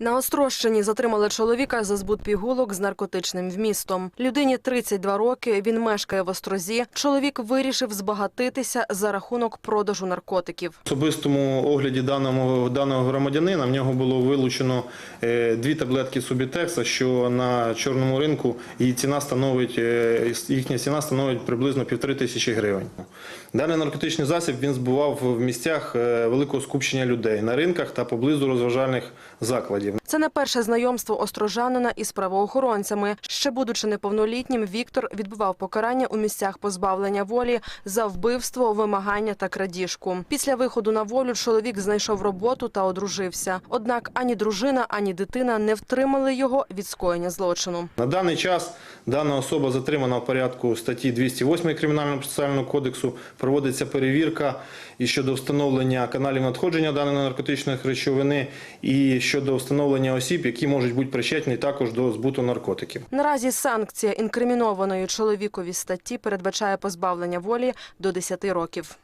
На Острощині затримали чоловіка за збут пігулок з наркотичним вмістом. Людині 32 роки, він мешкає в Острозі. Чоловік вирішив збагатитися за рахунок продажу наркотиків. В особистому огляді даного, даного громадянина в нього було вилучено е, дві таблетки Субітекса, що на чорному ринку її ціна становить, е, їхня ціна становить приблизно півтори тисячі гривень. Даний наркотичний засіб він збував в місцях е, великого скупчення людей на ринках та поблизу розважальних закладів. Це не перше знайомство острожанина із правоохоронцями. Ще будучи неповнолітнім, Віктор відбував покарання у місцях позбавлення волі за вбивство, вимагання та крадіжку. Після виходу на волю чоловік знайшов роботу та одружився. Однак ані дружина, ані дитина не втримали його від скоєння злочину. На даний час дана особа затримана в порядку статті 208 Кримінального процесуального кодексу. Проводиться перевірка і щодо встановлення каналів надходження даної наркотичної речовини, і щодо встановлення осіб, які можуть бути причетні також до збуту наркотиків. Наразі санкція інкримінованої чоловікові статті передбачає позбавлення волі до 10 років.